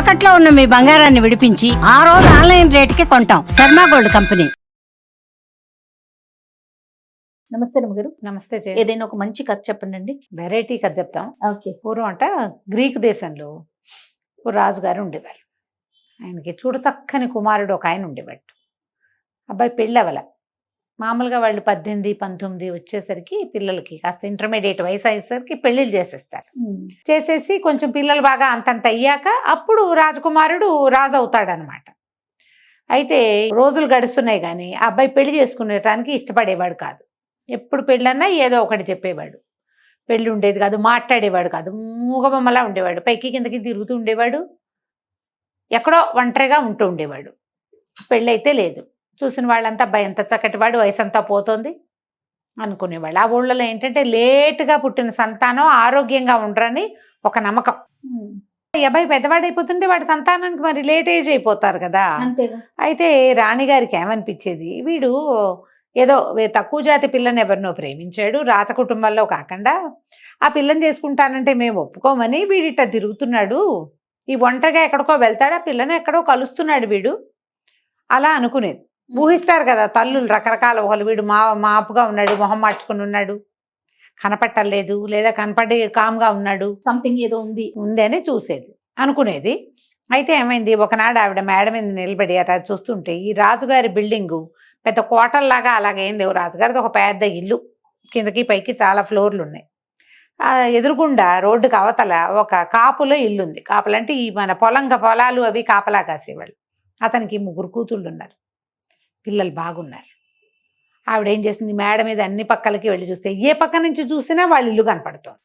తాకట్లో ఉన్న మీ బంగారాన్ని విడిపించి ఆ రోజు ఆన్లైన్ రేటుకి కొంటాం. Sharma gold company. నమస్తే రమ్మగారు నమస్తే ఏదైనా ఒక మంచి కథ చెప్పండి అండి వెరైటీ కథ చెప్తాం. ఓకే. పూర్వం అంట గ్రీకు దేశంలో ఓ రాజుగారు ఉండేవారు. ఆయనకి చూడ చక్కని కుమారుడు ఒక ఆయన ఉండేవాడు. అబ్బాయి పెళ్ళవల. మామూలుగా వాళ్ళు పద్దెనిమిది పంతొమ్మిది వచ్చేసరికి పిల్లలకి కాస్త ఇంటర్మీడియట్ వయసు అయ్యేసరికి పెళ్ళిళ్ళు చేసేస్తారు. చేసేసి కొంచెం పిల్లలు బాగా అంతంత అయ్యాక అప్పుడు రాజకుమారుడు రాజు అవుతాడనమాట అయితే రోజులు గడుస్తున్నాయి కానీ ఆ అబ్బాయి పెళ్ళి చేసుకునేటానికి ఇష్టపడేవాడు కాదు. ఎప్పుడు పెళ్ళన్నా ఏదో ఒకటి చెప్పేవాడు. పెళ్ళి ఉండేది కాదు మాట్లాడేవాడు కాదు మూగబొమ్మలా ఉండేవాడు పైకి కిందకి తిరుగుతూ ఉండేవాడు ఎక్కడో ఒంటరిగా ఉంటూ ఉండేవాడు. పెళ్ళి అయితే లేదు. చూసిన వాళ్ళంతా అబ్బాయి ఎంత చక్కటి వాడు వయసు అంతా పోతుంది అనుకునేవాళ్ళు. ఆ ఊళ్ళలో ఏంటంటే లేటుగా పుట్టిన సంతానం ఆరోగ్యంగా ఉండరని ఒక నమ్మకం. అబ్బాయి పెద్దవాడైపోతుంటే వాడి సంతానానికి మరి లేట్ ఏజ్ అయిపోతారు కదా. అయితే రాణిగారికి ఏమనిపించేది? వీడు ఏదో తక్కువ జాతి పిల్లని ఎవరినో ప్రేమించాడు రాజ కుటుంబంలో కాకుండా ఆ పిల్లని చేసుకుంటానంటే మేము ఒప్పుకోమని వీడిట తిరుగుతున్నాడు. ఈ ఒంటరిగా ఎక్కడికో వెళ్తాడు ఆ పిల్లని ఎక్కడో కలుస్తున్నాడు వీడు. అలా అనుకునేది. ఊహిస్తారు కదా తల్లులు రకరకాల ఒకళ్ళు వీడు మా మాపుగా ఉన్నాడు మొహం మార్చుకుని ఉన్నాడు కనపట్టలేదు లేదా కనపడి కామ్గా ఉన్నాడు సంథింగ్ ఏదో ఉంది. ఉంది అని చూసేది అనుకునేది. అయితే ఏమైంది? ఒకనాడు ఆవిడ మేడ మీద నిలబడి అట్లా చూస్తుంటే ఈ రాజుగారి బిల్డింగు పెద్ద కోటల్లాగా అలాగేం లేవు. రాజుగారిది ఒక పెద్ద ఇల్లు కిందకి పైకి చాలా ఫ్లోర్లు ఉన్నాయి. ఆ ఎదురుగుండా రోడ్డుకి అవతల ఒక కాపులో ఇల్లు ఉంది కాపులంటే ఈ మన పొలంగ పొలాలు అవి కాపలా కాసేవాళ్ళు. అతనికి ముగ్గురు కూతుళ్ళు ఉన్నారు పిల్లలు బాగున్నారు. ఆవిడ ఏం చేసింది? మేడ మీద అన్ని పక్కలకి వెళ్ళి చూస్తే ఏ పక్క నుంచి చూసినా వాళ్ళ ఇల్లు కనపడుతోంది.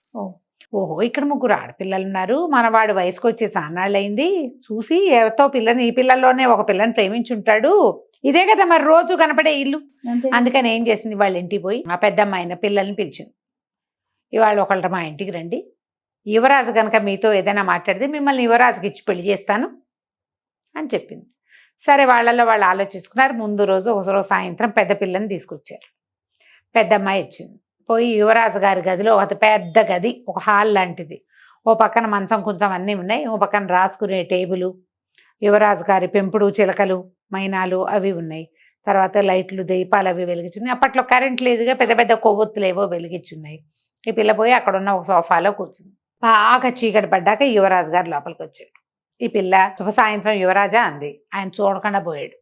ఓహో ఇక్కడ ముగ్గురు ఆడపిల్లలు ఉన్నారు మనవాడు వయసుకు వచ్చే సాన్నాళ్ళు అయింది. చూసి ఎవతో పిల్లని ఈ పిల్లల్లోనే ఒక పిల్లని ప్రేమించుంటాడు. ఇదే కదా మరి రోజు కనపడే ఇల్లు. అందుకని ఏం చేసింది? వాళ్ళ ఇంటికి పోయి ఆ పెద్దమ్మాయిన పిల్లల్ని పిలిచింది. ఇవాళ ఒకళ్ళ మా ఇంటికి రండి. యువరాజు కనుక మీతో ఏదైనా మాట్లాడితే మిమ్మల్ని యువరాజుకి ఇచ్చి పెళ్ళి చేస్తాను అని చెప్పింది. సరే వాళ్ళల్లో వాళ్ళు ఆలోచించుకున్నారు ముందు రోజు ఒక రోజు సాయంత్రం పెద్ద పిల్లని తీసుకొచ్చారు. పెద్దమ్మాయి వచ్చింది. పోయి యువరాజు గారి గదిలో ఒక పెద్ద గది ఒక హాల్ లాంటిది. ఓ పక్కన మంచం కొంచెం అన్నీ ఉన్నాయి. ఓ పక్కన రాసుకునే టేబుల్ యువరాజు గారి పెంపుడు చిలకలు మైనాలు అవి ఉన్నాయి. తర్వాత లైట్లు దీపాలు అవి వెలిగించున్నాయి. అప్పట్లో కరెంట్ లేదుగా పెద్ద పెద్ద కొవ్వొత్తులు ఏవో వెలిగించున్నాయి. ఈ పిల్ల పోయి అక్కడ ఉన్న ఒక సోఫాలో కూర్చుంది. బాగా చీకటి పడ్డాక యువరాజు గారు లోపలికి వచ్చాడు. ఈ పిల్ల శుభ సాయంత్రం యువరాజా అంది. ఆయన చూడకుండా పోయాడు.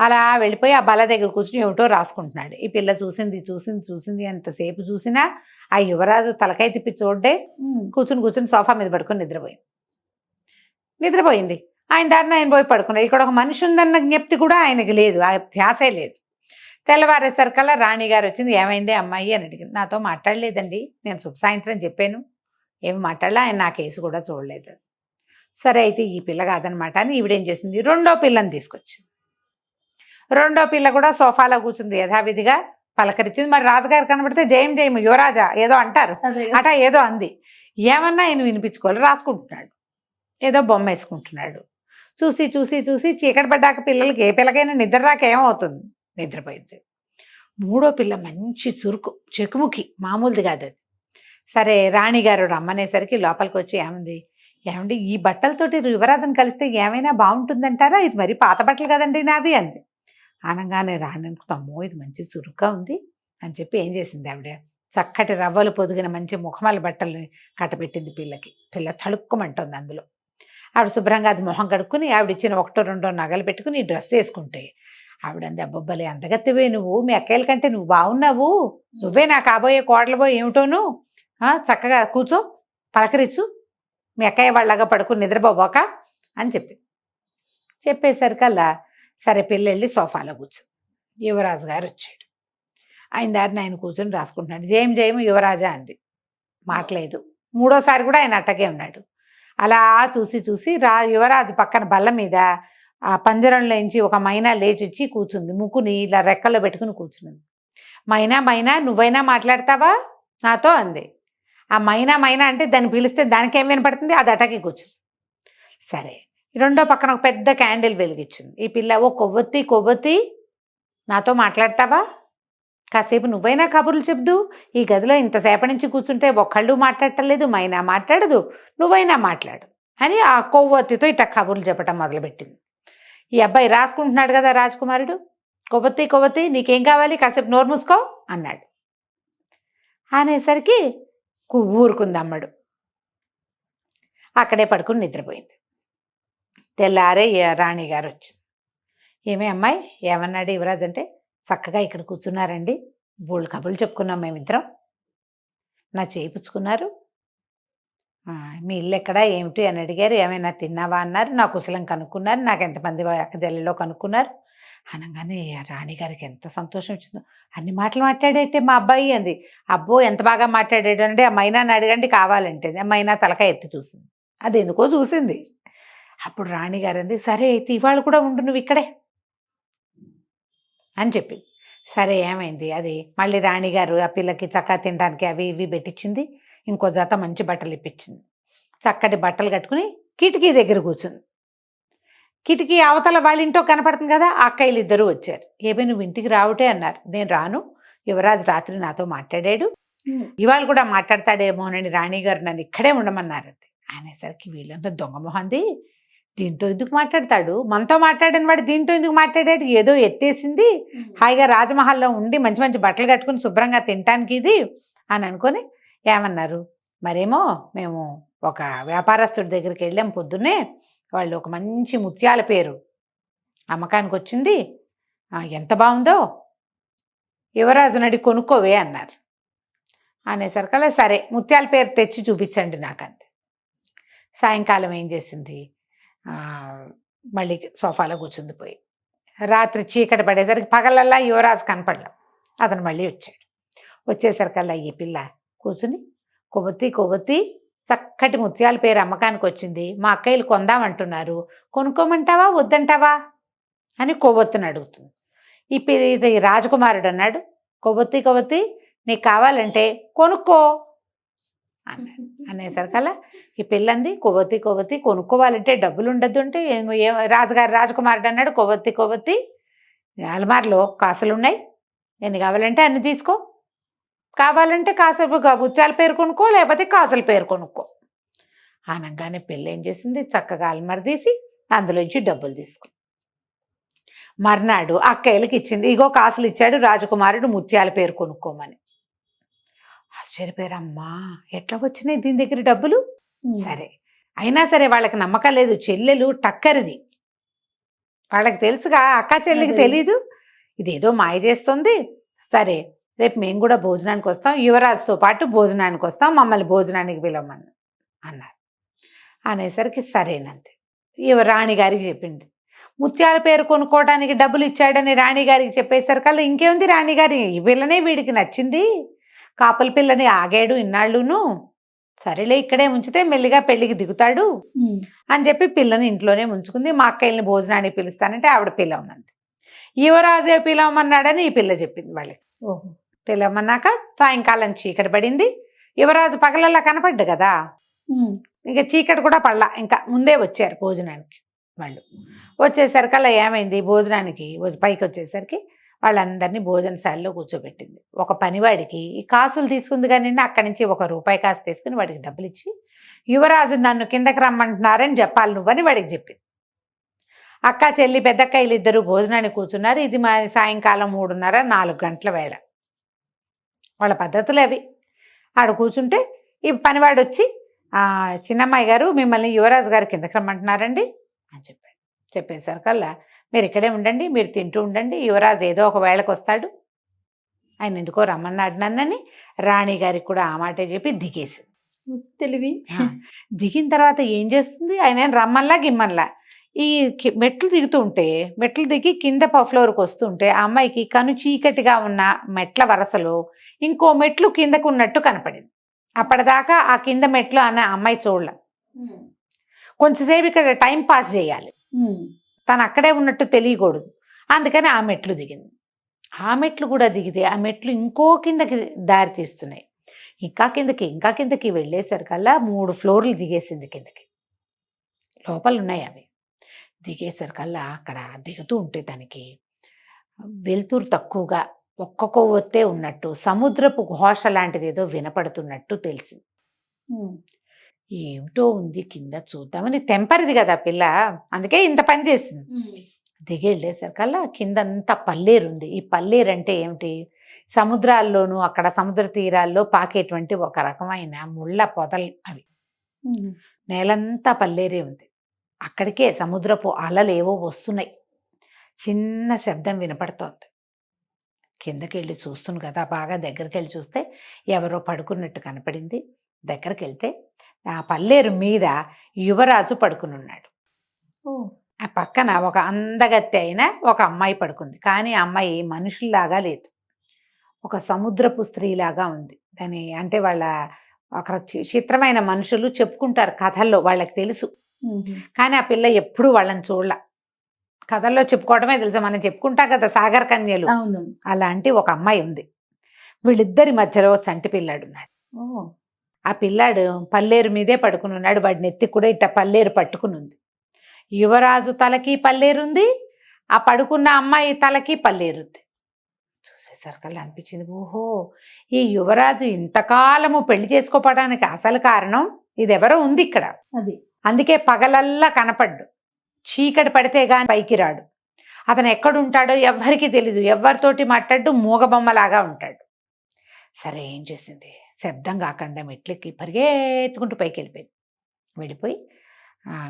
అలా వెళ్ళిపోయి ఆ బల దగ్గర కూర్చుని ఏమిటో రాసుకుంటున్నాడు. ఈ పిల్ల చూసింది చూసింది చూసింది. ఎంతసేపు చూసినా ఆ యువరాజు తలకాయ తిప్పి చూడ్డే. కూర్చుని కూర్చుని సోఫా మీద పడుకొని నిద్రపోయింది. నిద్రపోయింది. ఆయన దారిన ఆయన పోయి పడుకున్నాడు. ఇక్కడ ఒక మనిషి ఉందన్న జ్ఞప్తి కూడా ఆయనకి లేదు. ఆ ధ్యాసే లేదు. తెల్లవారేసరికల్లా రాణి గారు వచ్చింది. ఏమైంది అమ్మాయి అని అడిగింది. నాతో మాట్లాడలేదండి. నేను శుభ సాయంత్రం చెప్పాను. ఏమి మాట్లాడలే? ఆయన నా కేసు కూడా చూడలేదు. సరే అయితే ఈ పిల్ల కాదనమాట అని ఈవిడేం చేసింది? రెండో పిల్లని తీసుకొచ్చింది. రెండో పిల్ల కూడా సోఫాలో కూర్చుంది యథావిధిగా పలకరించింది. మరి రాజుగారు కనబడితే జయం జయం యువరాజా ఏదో అంటారు. అట ఏదో అంది. ఏమన్నా ఆయన వినిపించుకోవాలి రాసుకుంటున్నాడు. ఏదో బొమ్మ వేసుకుంటున్నాడు. చూసి చూసి చూసి చీకటి పడ్డాక పిల్లలకి ఏ పిల్లకైనా నిద్ర రాక ఏమవుతుంది? నిద్రపోయింది. మూడో పిల్ల మంచి చురుకు చెకుముకి మామూలుది కాదు అది. సరే రాణిగారు రమ్మనేసరికి లోపలికి వచ్చి ఏమంది? ఏమండి ఈ బట్టలతోటి యువరాజుని కలిస్తే ఏమైనా బాగుంటుందంటారా? ఇది మరి పాత బట్టలు కదండి నావి అంది. అనగానే రాణి అనుకుంటామో ఇది మంచి చురుగ్గా ఉంది అని చెప్పి ఏం చేసింది ఆవిడ? చక్కటి రవ్వలు పొదిగిన మంచి ముఖమాల బట్టలు కట్టబెట్టింది పిల్లకి. పిల్ల తడుక్కుమంటుంది అందులో. ఆవిడ శుభ్రంగా అది మొహం కడుక్కుని ఆవిడ ఇచ్చిన ఒకటో రెండో నగలు పెట్టుకుని డ్రెస్ వేసుకుంటే ఆవిడంది అబ్బబ్బలే అందగత్తెవే నువ్వు? మీ అక్కయ్యల కంటే నువ్వు బాగున్నావు. నువ్వే నా కాబోయే కోడలబో ఏమిటోను? చక్కగా కూర్చో పలకరించు. మీ అక్కయ్య వాళ్ళగా పడుకుని నిద్రపోబోక అని చెప్పింది. చెప్పేసరికల్లా సరే పిల్ల వెళ్ళి సోఫాలో కూర్చుని యువరాజు గారు వచ్చాడు. ఆయన దారిని ఆయన కూర్చొని రాసుకుంటున్నాడు. జయం జయం యువరాజా అంది. మాట్లేదు మూడోసారి కూడా ఆయన అట్టగే ఉన్నాడు. అలా చూసి చూసి రా యువరాజు పక్కన బల్ల మీద ఆ పంజరంలోంచి ఒక మైనా లేచి వచ్చి కూర్చుంది. ముక్కుని ఇలా రెక్కల్లో పెట్టుకుని కూర్చుంది. మైనా మైనా నువ్వైనా మాట్లాడతావా? నాతో అంది. ఆ మైనా మైనా అంటే దాన్ని పిలిస్తే దానికి ఏం వినపడుతుంది? అది అటకి కూర్చుంది. సరే రెండో పక్కన ఒక పెద్ద క్యాండిల్ వెలిగించింది. ఈ పిల్ల ఓ కొవ్వొత్తి కొవ్వొత్తి నాతో మాట్లాడతావా? కాసేపు నువ్వైనా కబుర్లు చెప్దు ఈ గదిలో ఇంతసేపటి నుంచి కూర్చుంటే ఒక్కళ్ళు మాట్లాడటం లేదు మైనా మాట్లాడదు నువ్వైనా మాట్లాడు అని ఆ కొవ్వొత్తితో ఇట్లా కబుర్లు చెప్పటం మొదలుపెట్టింది. ఈ అబ్బాయి రాసుకుంటున్నాడు కదా రాజకుమారుడు. కొవ్వొత్తి కొవ్వొత్తి నీకేం కావాలి? కాసేపు నోరు మూసుకో అన్నాడు. అనేసరికి ఊరుకుంది అమ్మడు అక్కడే పడుకుని నిద్రపోయింది. తెల్లారే రాణిగారు రాణి గారు వచ్చింది ఏమే అమ్మాయి ఏమన్నాడు యువరాజ్ అంటే చక్కగా ఇక్కడ కూర్చున్నారండి బోళ్ళు కబుర్లు చెప్పుకున్నాం మేమిద్దరం. నా చేయించుకున్నారు మీ ఇల్లు ఎక్కడా ఏమిటి? అని అడిగారు. ఏమైనా తిన్నావా? అన్నారు. నా కుశలం కనుక్కున్నారు. నాకు ఎంతమంది అక్కజల్లిలో కనుక్కున్నారు. అనగానే రాణిగారికి ఎంత సంతోషం వచ్చిందో. అన్ని మాటలు మాట్లాడేటే మా అబ్బాయి అంది. అబ్బో ఎంత బాగా మాట్లాడాడు అంటే ఆ మైనాని అడగండి కావాలంటే ఆ మైనా తలకాయ ఎత్తి చూసింది. అది ఎందుకో చూసింది. అప్పుడు రాణిగారు అంది సరే అయితే ఇవాళ కూడా ఉండు నువ్వు ఇక్కడే. అని చెప్పి సరే ఏమైంది? అది మళ్ళీ రాణిగారు ఆ పిల్లకి చక్కా తినడానికి అవి ఇవి పెట్టించింది ఇంకో జత మంచి బట్టలు ఇప్పించింది. చక్కటి బట్టలు కట్టుకుని కిటికీ దగ్గర కూర్చుంది. కిటికీ అవతల వాళ్ళ ఇంట్లో కనపడుతుంది కదా ఆ అక్కయ్యలు ఇద్దరు వచ్చారు. ఏమే నువ్వు ఇంటికి రావుటే అన్నారు. నేను రాను. యువరాజ్ రాత్రి నాతో మాట్లాడాడు. ఇవాళ కూడా మాట్లాడతాడేమోనని రాణి గారు నన్ను ఇక్కడే ఉండమన్నారు. అనేసరికి వీళ్ళంతా దొంగ మొహంది. దీంతో ఎందుకు మాట్లాడతాడు? మనతో మాట్లాడిన వాడు దీంతో ఎందుకు మాట్లాడాడు? ఏదో ఎత్తేసింది. హాయిగా రాజమహల్లో ఉండి మంచి మంచి బట్టలు కట్టుకుని శుభ్రంగా తినటానికి ఇది అని అనుకొని ఏమన్నారు? మరేమో మేము ఒక వ్యాపారస్తుడి దగ్గరికి వెళ్ళాం పొద్దున్నే. వాళ్ళు ఒక మంచి ముత్యాల పేరు. అమ్మకానికి వచ్చింది ఎంత బాగుందో యువరాజు నడి కొనుక్కోవే అన్నారు. అనేసరికల్లా సరే ముత్యాల పేరు తెచ్చి చూపించండి నాకంతే. సాయంకాలం ఏం చేసింది? మళ్ళీ సోఫాలో కూర్చుంది పోయి. రాత్రి చీకటి పడేసరికి పగలల్లా యువరాజు కనపడలేం. అతను మళ్ళీ వచ్చాడు. వచ్చేసరికల్లా ఈ పిల్ల కూర్చుని కొవ్వొత్తి కొవ్వొత్తి చక్కటి ముత్యాల పేరు అమ్మకానికి వచ్చింది మా అక్కయ్యలు కొందామంటున్నారు. కొనుక్కోమంటావా? వద్దంటావా? అని కొవ్వొత్తిని అడుగుతుంది. ఈ ఇది రాజకుమారుడు అన్నాడు కొవ్వొత్తి కొవ్వొత్తి నీకు కావాలంటే కొనుక్కో. అన్నాడు. అనేసరికల్లా ఈ పిల్లంది కొవ్వొత్తి కొవ్వొత్తి కొనుక్కోవాలంటే డబ్బులు ఉండద్దు అంటే ఏ రాజుగారు రాజకుమారుడు అన్నాడు కొవ్వొత్తి కొవ్వొత్తి. అలమార్లో కాసులు ఉన్నాయి ఎన్ని కావాలంటే అన్ని తీసుకో. కావాలంటే కాసులు గా- ముత్యాల పేరు కొనుక్కో లేకపోతే కాసుల పేరు కొనుక్కో. అనగానే పిల్ల ఏం చేసింది? చక్కగా అలమార తీసి అందులోంచి డబ్బులు తీసుకుంది మర్నాడు అక్కయ్యలకి ఇచ్చింది ఇగో కాసులు ఇచ్చాడు రాజకుమారుడు ముత్యాల పేరు కొనుక్కోమని. ఆశ్చర్యపోయారు అమ్మా ఎట్లా వచ్చినాయి దీని దగ్గర డబ్బులు? సరే అయినా సరే వాళ్ళకి నమ్మకం లేదు చెల్లెలు టక్కరిది. వాళ్ళకి తెలుసుగా అక్క చెల్లికి. తెలీదు. ఇదేదో మాయ చేస్తుంది. సరే రేపు మేము కూడా భోజనానికి వస్తాం. యువరాజుతో పాటు భోజనానికి వస్తాం. మమ్మల్ని భోజనానికి పిలవమని అన్నారు. అనేసరికి సరేనంతే ఇవ రాణి గారికి చెప్పింది. ముత్యాల పేరు కొనుక్కోవడానికి డబ్బులు ఇచ్చాడని రాణి గారికి చెప్పేసరికల్లా ఇంకేముంది రాణి గారి? ఈ పిల్లనే వీడికి నచ్చింది. కాపల పిల్లని ఆగాడు ఇన్నాళ్ళును. సరేలే ఇక్కడే ఉంచితే మెల్లిగా పెళ్ళికి దిగుతాడు అని చెప్పి పిల్లని ఇంట్లోనే ఉంచుకుంది మా అక్కయ్యని భోజనానికి పిలుస్తానంటే ఆవిడ పిలవమంది. యువరాజే పిలవమన్నాడని ఈ పిల్ల చెప్పింది వాళ్ళకి. ఓహో. పిలవమన్నాక సాయంకాలం చీకటి పడింది. యువరాజు పగలల్లా కనపడ్డు కదా. ఇక చీకటి కూడా పడలా. ఇంకా ముందే వచ్చారు భోజనానికి వాళ్ళు. వచ్చేసరికల్లా ఏమైంది? భోజనానికి పైకి వచ్చేసరికి వాళ్ళందరినీ భోజనశాలలో కూర్చోబెట్టింది. ఒక పనివాడికి ఈ కాసులు తీసుకుంది కానీ అక్కడి నుంచి ఒక రూపాయి కాసు తీసుకుని వాడికి డబ్బులు ఇచ్చి యువరాజు నన్ను కిందకి రమ్మంటున్నారని చెప్పాలి నువ్వని వాడికి చెప్పింది. అక్క చెల్లి పెద్దక్కయ్యలు ఇద్దరు భోజనానికి కూర్చున్నారు. ఇది మా సాయంకాలం మూడున్నర నాలుగు గంటల వేళ. వాళ్ళ పద్ధతులు అవి. ఆడ కూర్చుంటే ఈ పనివాడు వచ్చి "ఆ, చిన్నమ్మాయి గారు మిమ్మల్ని యువరాజు గారు కిందకి రమ్మంటున్నారండి అని చెప్పాడు. చెప్పేసరికల్లా మీరు ఇక్కడే ఉండండి మీరు తింటూ ఉండండి యువరాజు ఏదో ఒక వేళకు వస్తాడు. ఆయన ఎందుకో రమ్మన్నాడు నన్నని. రాణి గారికి కూడా ఆ మాటే చెప్పి దిగేసి తెలివి. దిగిన తర్వాత ఏం చేస్తుంది? ఆయన ఏం రమ్మన్లా గిమ్మన్లా? ఈ మెట్లు దిగుతూ ఉంటే మెట్లు దిగి కింద ప- ఫ్లోర్కి వస్తుంటే ఆ అమ్మాయికి కను చీకటిగా ఉన్న మెట్ల వరసలో ఇంకో మెట్లు కిందకు ఉన్నట్టు కనపడింది. అప్పటిదాకా ఆ కింద మెట్లు అన్న అమ్మాయి చూడలే. కొంచెంసేపు ఇక్కడ టైం పాస్ చేయాలి. తను అక్కడే ఉన్నట్టు తెలియకూడదు. అందుకని ఆ మెట్లు దిగింది. ఆ మెట్లు కూడా దిగితే ఆ మెట్లు ఇంకో కిందకి దారి తీస్తున్నాయి. ఇంకా కిందకి ఇంకా కిందకి వెళ్ళేసరికల్లా మూడు ఫ్లోర్లు దిగేసింది కిందకి. లోపల ఉన్నాయి అవి. దిగేసరికల్లా అక్కడ దిగుతూ ఉంటే దానికి వెలుతురు తక్కువగా ఒక్క కొవ్వొత్తే ఉన్నట్టు సముద్రపు ఘోష లాంటిది ఏదో వినపడుతున్నట్టు తెలిసింది. ఏమిటో ఉంది కింద చూద్దామని తెంపరిది కదా పిల్ల అందుకే ఇంత పని చేసింది. దిగి వెళ్ళేసరికల్లా కింద అంతా పల్లేరు ఉంది ఈ పల్లేరు అంటే ఏమిటి? సముద్రాల్లోనూ అక్కడ సముద్ర తీరాల్లో పాకేటువంటి ఒక రకమైన ముళ్ళ పొదలు అవి. నేలంతా పల్లేరే ఉంది. అక్కడికే సముద్రపు అలలు ఏవో వస్తున్నాయి. చిన్న శబ్దం వినపడుతోంది. కిందకి వెళ్ళి చూస్తుంది కదా! బాగా దగ్గరికి వెళ్ళి చూస్తే ఎవరో పడుకున్నట్టు కనపడింది. దగ్గరికి వెళ్తే ఆ పల్లేరు మీద యువరాజు పడుకుని ఉన్నాడు ఆ పక్కన ఒక అందగత్తె అయిన ఒక అమ్మాయి పడుకుంది. కానీ ఆ అమ్మాయి మనుషుల్లాగా లేదు. ఒక సముద్రపు స్త్రీలాగా ఉంది. దాని అంటే వాళ్ళ ఒక చిత్రమైన మనుషులు చెప్పుకుంటారు కథల్లో వాళ్ళకి తెలుసు. కానీ ఆ పిల్ల ఎప్పుడూ వాళ్ళని చూడల. కథల్లో చెప్పుకోవడమే తెలుసు? మనం చెప్పుకుంటాం కదా సాగర్ కన్యలు. అలాంటి ఒక అమ్మాయి ఉంది. వీళ్ళిద్దరి మధ్యలో చంటి పిల్లాడు ఉన్నాడు. ఓ. ఆ పిల్లాడు పల్లేరు మీదే పడుకుని ఉన్నాడు. వాడి నెత్తి కూడా ఇట్ట పల్లేరు పట్టుకుని ఉంది. యువరాజు తలకి పల్లేరుంది ఆ పడుకున్న అమ్మాయి తలకి పల్లేరుంది చూసేసరికల్లా అనిపించింది. ఓహో! ఈ యువరాజు ఇంతకాలము పెళ్ళి చేసుకోవడానికి అసలు కారణం? ఇది ఎవరో ఉంది ఇక్కడ. అది. అందుకే పగలల్లా కనపడ్డు. చీకటి పడితే గాని పైకి రాడు. అతను ఎక్కడుంటాడో ఎవ్వరికీ తెలీదు. ఎవరితోటి మాట్లాడు మూగబొమ్మలాగా ఉంటాడు. సరే ఏం చేసింది? శబ్దం కాకుండా మెట్లెక్కి పరిగెత్తుకుంటూ పైకి వెళ్ళిపోయింది వెళ్ళిపోయి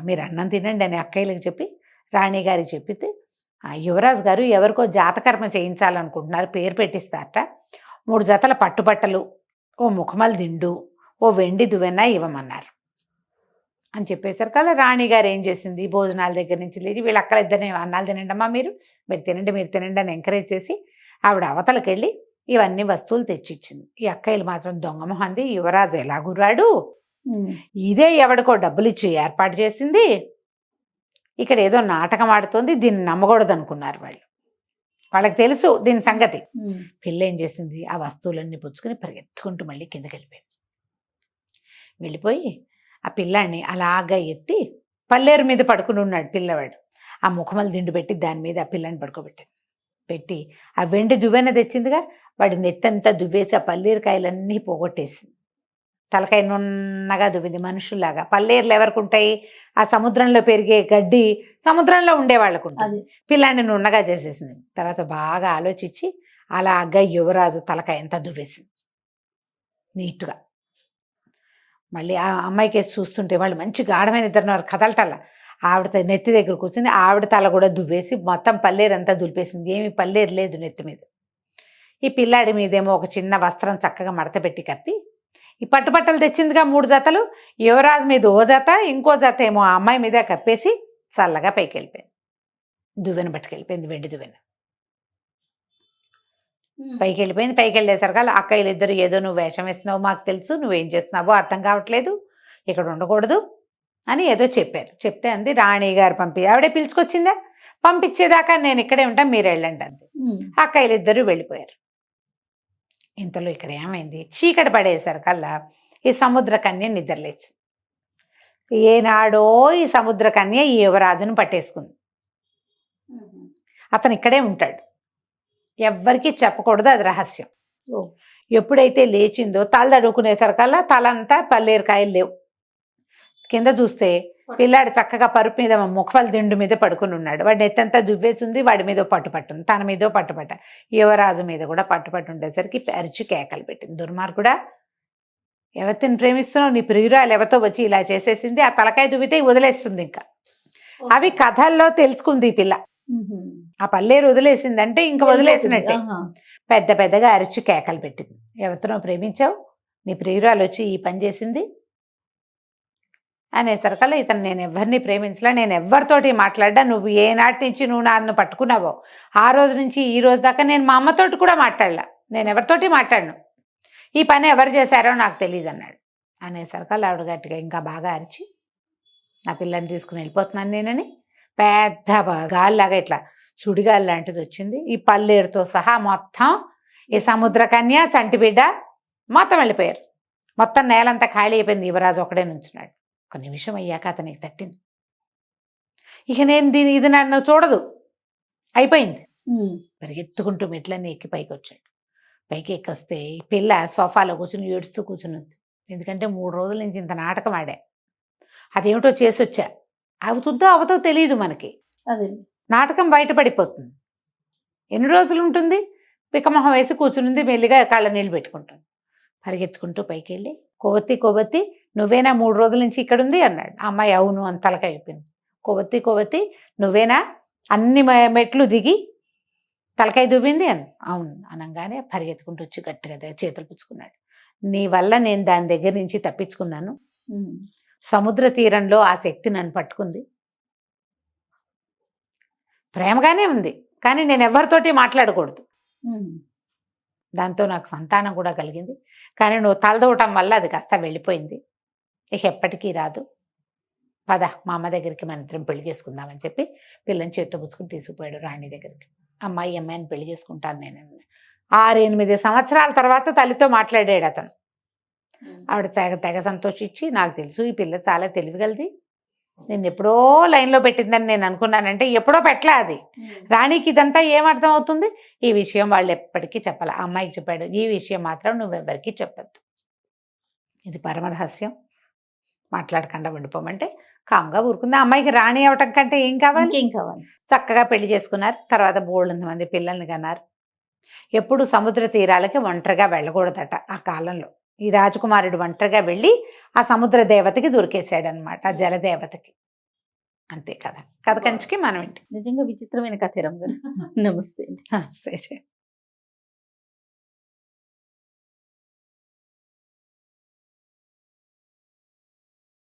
మీరు అన్నం తినండి అని అక్కయ్యలకు చెప్పి రాణి గారికి చెప్పితే యువరాజ్ యువరాజు గారు ఎవరికో జాతకర్మ చేయించాలనుకుంటున్నారు. పేరు పెట్టిస్తారట. మూడు జతల పట్టుబట్టలు ఓ ముఖమల్ దిండు ఓ వెండి దువ్వెన ఇవ్వమన్నారు. అని చెప్పేసరికి అలా రాణి గారు ఏం చేసింది? భోజనాల దగ్గర నుంచి లేచి వీళ్ళ అక్కల ఇద్దరిని అన్నాలు తినండి అమ్మా మీరు మీరు తినండి మీరు తినండి అని ఎంకరేజ్ చేసి ఆవిడ అవతలకి వెళ్ళి ఇవన్నీ వస్తువులు తెచ్చిచ్చింది. ఈ అక్కయ్యలు మాత్రం దొంగ మొహంది యువరాజు ఎలా గుర్రాడు? ఇదే ఎవడికో డబ్బులు ఇచ్చి ఏర్పాటు చేసింది. ఇక్కడ ఏదో నాటకం ఆడుతోంది దీన్ని నమ్మకూడదు అనుకున్నారు వాళ్ళు. వాళ్ళకి తెలుసు దీని సంగతి. పిల్ల ఏం చేసింది? ఆ వస్తువులన్నీ పుచ్చుకొని పరిగెత్తుకుంటూ మళ్ళీ కిందకి వెళ్ళిపోయింది వెళ్ళిపోయి ఆ పిల్లాడిని అలాగా ఎత్తి పల్లేరు మీద పడుకుని ఉన్నాడు పిల్లవాడు. ఆ ముఖమలు దిండు పెట్టి దాని మీద ఆ పిల్లని పడుకోబెట్టింది. పెట్టి ఆ వెండి దువ్వెన తెచ్చిందిగా వాడి నెత్తంతా దువ్వేసి ఆ పల్లీరకాయలన్నీ పోగొట్టేసింది. తలకాయ నున్నగా దువ్వింది మనుషుల్లాగా. పల్లేరులు ఎవరికి ఉంటాయి? ఆ సముద్రంలో పెరిగే గడ్డి సముద్రంలో ఉండే వాళ్ళకు ఉంటుంది. పిల్లాన్ని నున్నగా చేసేసింది. తర్వాత బాగా ఆలోచించి అలాగా యువరాజు తలకాయ ఎంత దువ్వేసింది. నీట్గా. మళ్ళీ ఆ అమ్మాయికి వేసి చూస్తుంటే వాళ్ళు మంచి గాఢమైన ఇద్దరున్నారు కదలటల్ల ఆవిడ నెత్తి దగ్గర కూర్చుని ఆవిడ తల కూడా దువ్వేసి మొత్తం పల్లేరంతా దులిపేసింది. ఏమీ పల్లేరు లేదు నెత్తి మీద. ఈ పిల్లాడి మీదేమో ఒక చిన్న వస్త్రం చక్కగా మడత పెట్టి కప్పి ఈ పట్టుబట్టలు తెచ్చిందిగా మూడు జతలు యువరాజు మీద ఓ జత ఇంకో జత ఏమో ఆ అమ్మాయి మీద కప్పేసి చల్లగా పైకి వెళ్ళిపోయింది దువ్వెన పట్టుకెళ్ళిపోయింది వెండి దువ్వెన. పైకి వెళ్ళిపోయింది పైకి వెళ్ళేసరికి వాళ్ళ అక్కయ్యలు ఇద్దరు ఏదో నువ్వు వేషం వేస్తున్నావు మాకు తెలుసు నువ్వేం చేస్తున్నావో అర్థం కావట్లేదు ఇక్కడ ఉండకూడదు అని ఏదో చెప్పారు. చెప్తే అంది రాణి గారు పంపి ఆవిడే పిలుచుకొచ్చిందా? పంపించేదాకా నేను ఇక్కడే ఉంటా మీరు వెళ్ళండి అంది. అక్కయ్యలు ఇద్దరు వెళ్ళిపోయారు. ఇంతలో ఇక్కడ ఏమైంది? చీకటి పడేసరికల్లా ఈ సముద్ర కన్య నిద్రలేచి ఏనాడో ఈ సముద్ర కన్య ఈ యువరాజును పట్టేసుకుంది. అతను ఇక్కడే ఉంటాడు. ఎవ్వరికీ చెప్పకూడదు అది రహస్యం. ఓ. ఎప్పుడైతే లేచిందో తల తడుకునేసరికల్లా తలంతా పల్లేరుకాయలు లేవు. కింద చూస్తే పిల్లాడు చక్కగా పరుపు మీద ముఖాల దిండు మీద పడుకుని ఉన్నాడు. వాడి నెత్తంతా దువ్వేసింది వాడి మీద పట్టుపట్టుంది తన మీద పట్టుపట్ట యువరాజు మీద కూడా పట్టుపట్టు ఉండేసరికి అరిచి కేకలు పెట్టింది. దుర్మార్గుడా ఎవరిని ప్రేమిస్తున్నావు? నీ ప్రియురాలు ఎవరితో వచ్చి ఇలా చేసేసింది? ఆ తలకాయ దువ్వితే వదిలేస్తుంది ఇంకా. అవి కథల్లో తెలుసుకుంది ఈ పిల్ల. ఆ పల్లేరు వదిలేసిందంటే ఇంకా వదిలేసినట్టే. పెద్ద పెద్దగా అరిచి కేకలు పెట్టింది. ఎవరితో ప్రేమించావు నీ ప్రియురాలు వచ్చి ఈ పని చేసింది అనేసరికల్లా ఇతను నేను ఎవరిని ప్రేమించలే నేను ఎవరితోటి మాట్లాడ్డా నువ్వు ఏనాటి నుంచి నువ్వు నన్ను పట్టుకున్నావో ఆ రోజు నుంచి ఈ రోజు దాకా నేను మా అమ్మతోటి కూడా మాట్లాడలా. నేను ఎవరితోటి మాట్లాడను. ఈ పని ఎవరు చేశారో నాకు తెలియదు అన్నాడు. అనేసరికల్లా ఆవిడ గట్టిగా ఇంకా బాగా అరిచి నా పిల్లని తీసుకుని వెళ్ళిపోతున్నాను నేనని పెద్ద గాలిలాగా ఇట్లా సుడిగాలి లాంటిది వచ్చింది. ఈ పల్లేరుతో సహా మొత్తం ఈ సముద్ర కన్య చంటి బిడ్డ మొత్తం వెళ్ళిపోయారు. మొత్తం నేలంతా ఖాళీ అయిపోయింది. యువరాజు ఒకడే నుంచున్నాడు. ఒక నిమిషం అయ్యాక అతనికి తట్టింది. ఇక నేను దీని ఇది నన్ను చూడదు. అయిపోయింది. పరిగెత్తుకుంటూ మెట్లన్నీ ఎక్కి పైకి వచ్చాడు. పైకి ఎక్కొస్తే ఈ పిల్ల సోఫాలో కూర్చుని ఏడుస్తూ కూర్చుని ఉంది ఎందుకంటే మూడు రోజుల నుంచి ఇంత నాటకం ఆడా. అదేమిటో చేసి వచ్చా అవుతుందో అవతో తెలియదు మనకి. అదే. నాటకం బయటపడిపోతుంది. ఎన్ని రోజులు ఉంటుంది? పికమొహం వేసి కూర్చునింది మెల్లిగా కాళ్ళ నీళ్ళు పెట్టుకుంటుంది. పరిగెత్తుకుంటూ పైకి వెళ్ళి కొవ్వొత్తి కొవ్వొత్తి నువ్వేనా మూడు రోజుల నుంచి ఇక్కడ ఉంది అన్నాడు అమ్మాయి అవును అని తలక అయిపోయింది కొవ్వొత్తి కొవ్వొత్తి నువ్వేనా అన్ని మె- మెట్లు దిగి తలకాయ దువ్వింది? అని. అవును అనగానే పరిగెత్తుకుంటూ వచ్చి గట్టిగా చేతులు పుచ్చుకున్నాడు. నీ వల్ల నేను దాని దగ్గర నుంచి తప్పించుకున్నాను. సముద్ర తీరంలో ఆ శక్తి నన్ను పట్టుకుంది. ప్రేమగానే ఉంది కానీ నేను ఎవరితోటి మాట్లాడకూడదు. దాంతో నాకు సంతానం కూడా కలిగింది కానీ నువ్వు తలదవటం వల్ల అది కాస్త వెళ్ళిపోయింది. ఇక ఎప్పటికీ రాదు. పద మా అమ్మ దగ్గరికి మన ఇద్దరం పెళ్ళి చేసుకుందామని చెప్పి పిల్లని చేత్తో పుచ్చుకుని తీసుకుపోయాడు రాణి దగ్గరికి. అమ్మాయి అమ్మాయిని పెళ్ళి చేసుకుంటాను నేను. ఆరు ఎనిమిది సంవత్సరాల తర్వాత తల్లితో మాట్లాడాడు అతను. ఆవిడ తెగ తెగ సంతోషించి నాకు తెలుసు ఈ పిల్ల చాలా తెలివిగలది. నేను ఎప్పుడో లైన్లో పెట్టిందని నేను అనుకున్నానంటే ఎప్పుడో పెట్టలే అది. రాణికి ఇదంతా ఏం అర్థం అవుతుంది? ఈ విషయం వాళ్ళు ఎప్పటికీ చెప్పాలి. ఆ అమ్మాయికి చెప్పాడు ఈ విషయం మాత్రం నువ్వెవ్వరికీ చెప్పద్దు. ఇది పరమరహస్యం మాట్లాడకుండా ఉండిపోమంటే కామ్గా ఊరుకుంది. ఆ అమ్మాయికి రాణి అవటం కంటే ఏం కావాలి? ఇంకేం కావాలి? చక్కగా పెళ్ళి చేసుకున్నారు. తర్వాత బోళ్ళంత మంది పిల్లల్ని కన్నారు. ఎప్పుడు సముద్ర తీరాలకి ఒంటరిగా వెళ్ళకూడదట ఆ కాలంలో. ఈ రాజకుమారుడు ఒంటరిగా వెళ్ళి ఆ సముద్ర దేవతకి దొరికేశాడు అనమాట ఆ జలదేవతకి అంతే కదా. కథ కంచికి మనం ఇంటి నిజంగా విచిత్రమైన కథ రమ్మ గారు. నమస్తే అండి. సరే